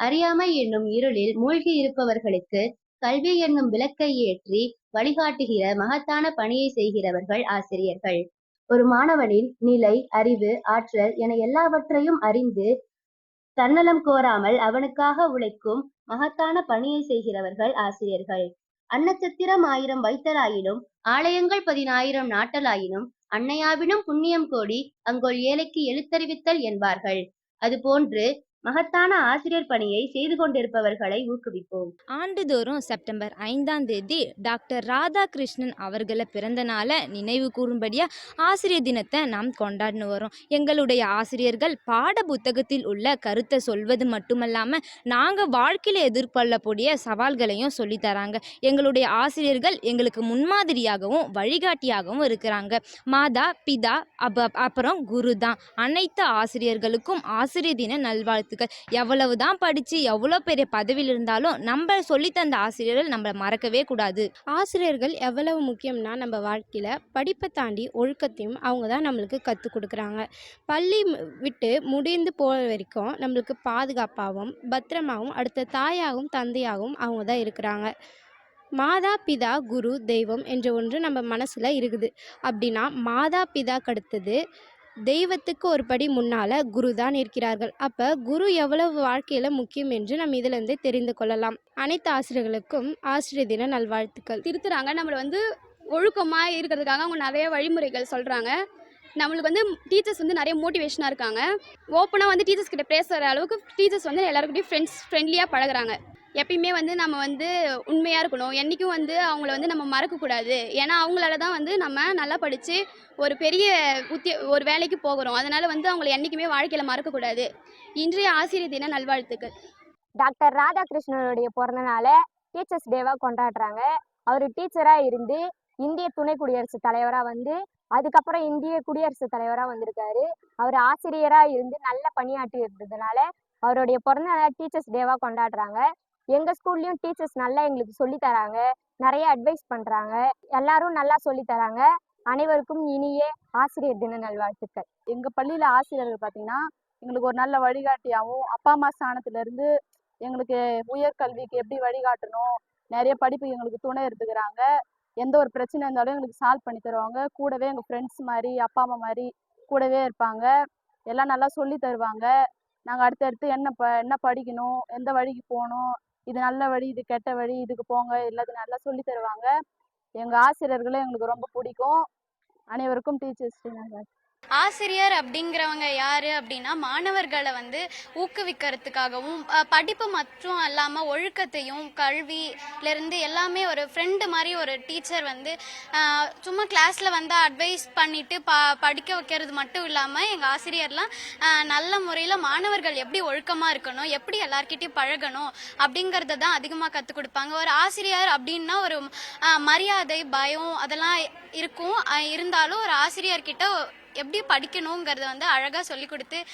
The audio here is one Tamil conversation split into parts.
அறியாமை என்னும் இருளில் மூழ்கி இருப்பவர்களுக்கு கல்வி என்னும் விளக்கை ஏற்றி வழிகாட்டுகிற மகத்தான பணியை செய்கிறவர்கள் ஆசிரியர்கள். ஒரு மாணவனின் நிலை அறிவு ஆற்றல் என எல்லாவற்றையும் அறிந்து தன்னலம் கோராமல் அவனுக்காக உழைக்கும் மகத்தான பணியை செய்கிறவர்கள் ஆசிரியர்கள். அன்னச்சத்திரம் ஆயிரம் வைத்தலாயினும் ஆலயங்கள் பதினாயிரம் நாட்டலாயினும் அன்னையாவினும் புண்ணியம் கோடி அங்கோல் ஏழைக்கு எழுத்தறிவித்தல் என்பார்கள். அதுபோன்று மகத்தான ஆசிரியர் பணியை செய்து கொண்டிருப்பவர்களை ஊக்குவிப்போம். ஆண்டுதோறும் செப்டம்பர் ஐந்தாம் தேதி டாக்டர் ராதாகிருஷ்ணன் அவர்களை பிறந்த நாளை நினைவு கூறும்படியா ஆசிரியர் தினத்தை நாம் கொண்டாடினு வரோம். எங்களுடைய ஆசிரியர்கள் பாட புத்தகத்தில் உள்ள கருத்தை சொல்வது மட்டுமல்லாமல் நாங்கள் வாழ்க்கையில் எதிர்கொள்ளக்கூடிய சவால்களையும் சொல்லித் தராங்க. எங்களுடைய ஆசிரியர்கள் எங்களுக்கு முன்மாதிரியாகவும் வழிகாட்டியாகவும் இருக்கிறாங்க. மாதா பிதா அப்புறம் குரு தான். அனைத்து ஆசிரியர்களுக்கும் ஆசிரியர் தின நல்வாழ்த்து நல்வாழ்த்துக்கள் எவ்வளவு தான் படித்து எவ்வளோ பெரிய பதவியில் இருந்தாலும் நம்ம சொல்லித்தந்த ஆசிரியர்கள் நம்மளை மறக்கவே கூடாது. ஆசிரியர்கள் எவ்வளவு முக்கியம்னா நம்ம வாழ்க்கையில் படிப்பை தாண்டி ஒழுக்கத்தையும் அவங்க தான் நம்மளுக்கு கற்றுக் கொடுக்குறாங்க. பள்ளி விட்டு முடிந்து போகிற வரைக்கும் நம்மளுக்கு பாதுகாப்பாகவும் பத்திரமாகவும் அடுத்த தாயாகவும் தந்தையாகவும் அவங்க தான் இருக்கிறாங்க. மாதா பிதா குரு தெய்வம் என்ற ஒன்று நம்ம மனசில் இருக்குது. அப்படின்னா மாதா பிதாக்கு அடுத்தது தெய்வத்துக்கு ஒரு படி முன்னால் குரு தான் இருக்கிறார்கள் அப்போ குரு எவ்வளவு வாழ்க்கையில் முக்கியம் என்று நம்ம இதிலிருந்து தெரிந்து கொள்ளலாம். அனைத்து ஆசிரியர்களுக்கும் ஆசிரியர் தின நல்வாழ்த்துக்கள். திருத்துறாங்க. நம்மளை வந்து ஒழுக்கமாக இருக்கிறதுக்காக அவங்க நிறைய வழிமுறைகள் சொல்கிறாங்க நம்மளுக்கு வந்து டீச்சர்ஸ் வந்து நிறைய மோட்டிவேஷனாக இருக்காங்க. ஓப்பனாக வந்து டீச்சர்ஸ் கிட்ட பேசுகிற அளவுக்கு டீச்சர்ஸ் வந்து எல்லாருக்கிட்டையும் ஃப்ரெண்ட்ஸ் ஃப்ரெண்ட்லியாக பழகுறாங்க. எப்பயுமே வந்து நம்ம வந்து உண்மையாக இருக்கணும். என்றைக்கும் வந்து அவங்கள வந்து நம்ம மறக்கக்கூடாது ஏன்னா அவங்களால தான் வந்து நம்ம நல்லா படித்து ஒரு பெரிய உத்திய ஒரு வேலைக்கு போகிறோம். அதனால் வந்து அவங்கள என்றைக்குமே வாழ்க்கையில் மறக்கக்கூடாது இன்றைய ஆசிரியர் தின நல்வாழ்த்துக்கள். டாக்டர் ராதாகிருஷ்ணனுடைய பிறந்தநாள டீச்சர்ஸ் டேவாக கொண்டாடுறாங்க. அவர் டீச்சராக இருந்து இந்திய துணை குடியரசுத் தலைவராக வந்து அதுக்கப்புறம் இந்திய குடியரசுத் தலைவராக வந்திருக்காரு. அவர் ஆசிரியராக இருந்து நல்ல பணியாற்றி இருந்ததுனால அவருடைய பிறந்த டீச்சர்ஸ் டேவாக கொண்டாடுறாங்க. எங்கள் ஸ்கூல்லையும் டீச்சர்ஸ் நல்லா எங்களுக்கு சொல்லித் தராங்க. நிறைய அட்வைஸ் பண்ணுறாங்க எல்லாரும் நல்லா சொல்லித் தராங்க. அனைவருக்கும் இனிய ஆசிரியர் தின நல்வாழ்த்துக்கள். எங்கள் பள்ளியில் ஆசிரியர்கள் பார்த்தீங்கன்னா எங்களுக்கு ஒரு நல்ல வழிகாட்டியாகவும் அப்பா அம்மா ஸ்தானத்துலேருந்து எங்களுக்கு உயர்கல்விக்கு எப்படி வழிகாட்டணும் நிறைய படிப்பு எங்களுக்கு துணை எடுத்துக்கிறாங்க. எந்த ஒரு பிரச்சனை இருந்தாலும் எங்களுக்கு சால்வ் பண்ணி தருவாங்க. கூடவே எங்கள் ஃப்ரெண்ட்ஸ் மாதிரி அப்பா அம்மா மாதிரி கூடவே இருப்பாங்க. எல்லாம் நல்லா சொல்லி தருவாங்க. நாங்கள் அடுத்தடுத்து என்ன ப என்ன படிக்கணும் எந்த வழிக்கு போகணும் இது நல்ல வழி இது கெட்ட வழி இதுக்கு போங்க எல்லாத்தையும் நல்லா சொல்லி தருவாங்க எங்கள் ஆசிரியர்களும் எங்களுக்கு ரொம்ப பிடிக்கும் அனைவருக்கும் டீச்சர்ஸ் டே நல்வாழ்த்துக்கள். ஆசிரியர் அப்படிங்கிறவங்க யாரு அப்படின்னா மாணவர்களை வந்து ஊக்குவிக்கிறதுக்காகவும் படிப்பு மற்றும் அல்லாமல் ஒழுக்கத்தையும் கல்வியிலேருந்து எல்லாமே ஒரு ஃப்ரெண்டு மாதிரி ஒரு டீச்சர் வந்து சும்மா கிளாஸில் வந்து அட்வைஸ் பண்ணிட்டு பா படிக்க வைக்கிறது மட்டும் இல்லாமல் எங்கள் ஆசிரியர்லாம் நல்ல முறையில் மாணவர்கள் எப்படி ஒழுக்கமாக இருக்கணும் எப்படி எல்லார்கிட்டையும் பழகணும் அப்படிங்கிறத தான் அதிகமாக கற்றுக் கொடுப்பாங்க. ஒரு ஆசிரியர் அப்படின்னா ஒரு மரியாதை பயம் அதெல்லாம் இருக்கும். இருந்தாலும் ஒரு ஆசிரியர்கிட்ட எப்படி படிக்கணுங்கிறத வந்து அழகாக சொல்லி கொடுத்து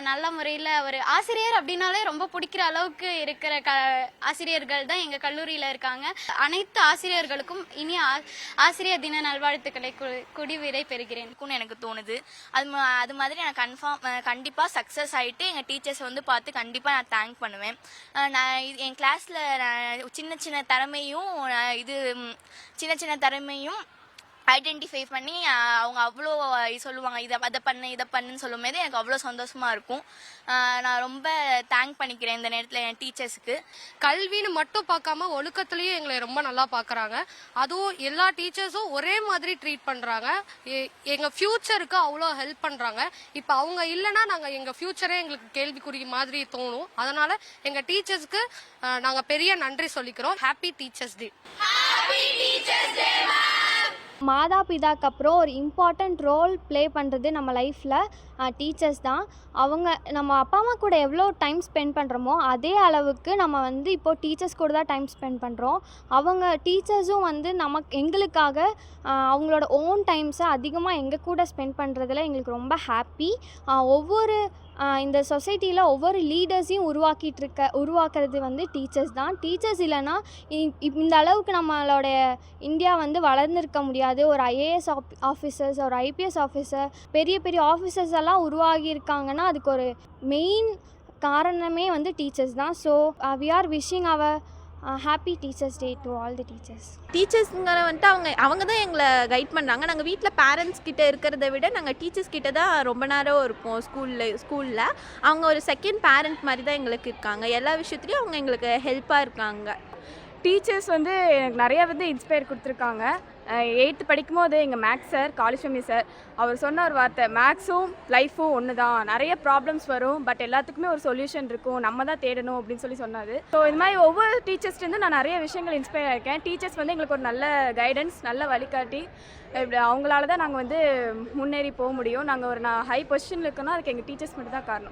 நல்ல முறையில் ஒரு ஆசிரியர் அப்படின்னாலே ரொம்ப பிடிக்கிற அளவுக்கு இருக்கிற க ஆசிரியர்கள் தான் எங்கள் கல்லூரியில் இருக்காங்க. அனைத்து ஆசிரியர்களுக்கும் இனி ஆ- ஆசிரியர் தின நல்வாழ்த்துக்களை கு- குடிவிரை பெறுகிறேன். எனக்கு தோணுது. அது மா- அது மாதிரி நான் கன்ஃபார்ம் கண்டிப்பாக சக்ஸஸ் ஆகிட்டு எங்கள் டீச்சர்ஸ் வந்து பார்த்து கண்டிப்பாக நான் தேங்க் பண்ணுவேன். நான் இது- என் கிளாஸில் சின்ன சின்ன திறமையும் இது சின்ன சின்ன திறமையும் ஐடென்டிஃபை பண்ணி அவங்க அவ்வளோ சொல்லுவாங்க இதை அதை பண்ணு இதை பண்ணுன்னு சொல்லும் போது எனக்கு அவ்வளோ சந்தோஷமாக இருக்கும். நான் ரொம்ப தேங்க் பண்ணிக்கிறேன் இந்த நேரத்தில் என் டீச்சர்ஸுக்கு கல்வின்னு மட்டும் பார்க்காம ஒழுக்கத்துலேயும் எங்களை ரொம்ப நல்லா பார்க்குறாங்க. அதுவும் எல்லா டீச்சர்ஸும் ஒரே மாதிரி ட்ரீட் பண்ணுறாங்க எங்கள் ஃப்யூச்சருக்கு அவ்வளோ ஹெல்ப் பண்ணுறாங்க இப்போ அவங்க இல்லைன்னா நாங்கள் எங்கள் ஃப்யூச்சரே எங்களுக்கு கேள்விக்குறி மாதிரி தோணும். அதனால் எங்கள் டீச்சர்ஸ்க்கு நாங்கள் பெரிய நன்றி சொல்லிக்கிறோம். ஹாப்பி டீச்சர்ஸ் டே மாதா பிதாக்கு அப்புறம் ஒரு இம்பார்ட்டண்ட் ரோல் ப்ளே பண்ணுறது நம்ம லைஃப்பில் டீச்சர்ஸ் தான். அவங்க நம்ம அப்பா அம்மா கூட எவ்வளோ டைம் ஸ்பெண்ட் பண்ணுறோமோ அதே அளவுக்கு நம்ம வந்து இப்போது டீச்சர்ஸ் கூட தான் டைம் ஸ்பெண்ட் பண்ணுறோம் அவங்க டீச்சர்ஸும் வந்து நமக்கு எங்களுக்காக அவங்களோட ஓன் டைம்ஸை அதிகமாக எங்கள் கூட ஸ்பெண்ட் பண்ணுறதுல எங்களுக்கு ரொம்ப ஹாப்பி ஒவ்வொரு இந்த சொசைட்டியில் ஒவ்வொரு லீடர்ஸையும் உருவாக்கிட்டு இருக்க உருவாக்குறது வந்து டீச்சர்ஸ் தான். டீச்சர்ஸ் இல்லைன்னா இப்- இந்த அளவுக்கு நம்மளோடைய இந்தியா வந்து வளர்ந்துருக்க முடியாது. ஒரு ஐஏஎஸ் ஆஃபீஸர்ஸ் ஒரு ஐபிஎஸ் ஆஃபீஸர் பெரிய பெரிய ஆஃபீஸர்ஸ் எல்லாம் உருவாகி இருக்காங்கன்னா அதுக்கு ஒரு மெயின் காரணமே வந்து டீச்சர்ஸ் தான். So we are wishing our happy teachers day to all the teachers டீச்சர்ஸுங்கிற வந்துட்டு அவங்க அவங்க தான் எங்களை கைட் பண்ணுறாங்க நாங்கள் வீட்டில் பேரண்ட்ஸ் கிட்ட இருக்கிறத விட நாங்கள் டீச்சர்ஸ் கிட்ட தான் ரொம்ப நேரம் இருப்போம் ஸ்கூலில் ஸ்கூலில் அவங்க ஒரு செகண்ட் பேரண்ட் மாதிரி தான் எங்களுக்கு இருக்காங்க. எல்லா விஷயத்துலையும் அவங்க எங்களுக்கு ஹெல்ப்பாக இருக்காங்க. டீச்சர்ஸ் வந்து எனக்கு நிறைய வந்து இன்ஸ்பயர் கொடுத்துருக்காங்க. எயித்து படிக்கும்போது எங்கள் மேக்ஸ் சார் காலிஸ்வாமி சார் அவர் சொன்ன ஒரு வார்த்தை மேக்ஸும் லைஃப்பும் ஒன்று தான் நிறைய ப்ராப்ளம்ஸ் வரும் பட் எல்லாத்துக்குமே ஒரு சொல்யூஷன் இருக்கும். நம்ம தான் தேடணும் அப்படின்னு சொல்லி சொன்னார். ஸோ இது மாதிரி ஒவ்வொரு டீச்சர்ஸ்லேருந்து நான் நிறைய விஷயங்கள் இன்ஸ்பயர் ஆயிருக்கேன். டீச்சர்ஸ் வந்து எங்களுக்கு ஒரு நல்ல கைடன்ஸ் நல்ல வழிகாட்டி. இப்படி அவங்களால தான் நாங்கள் வந்து முன்னேறி போக முடியும். நாங்கள் ஒரு நான் ஹை பொசிஷனில் இருக்கோன்னா அதுக்கு எங்கள் டீச்சர்ஸ் மட்டும் தான் காரணம்.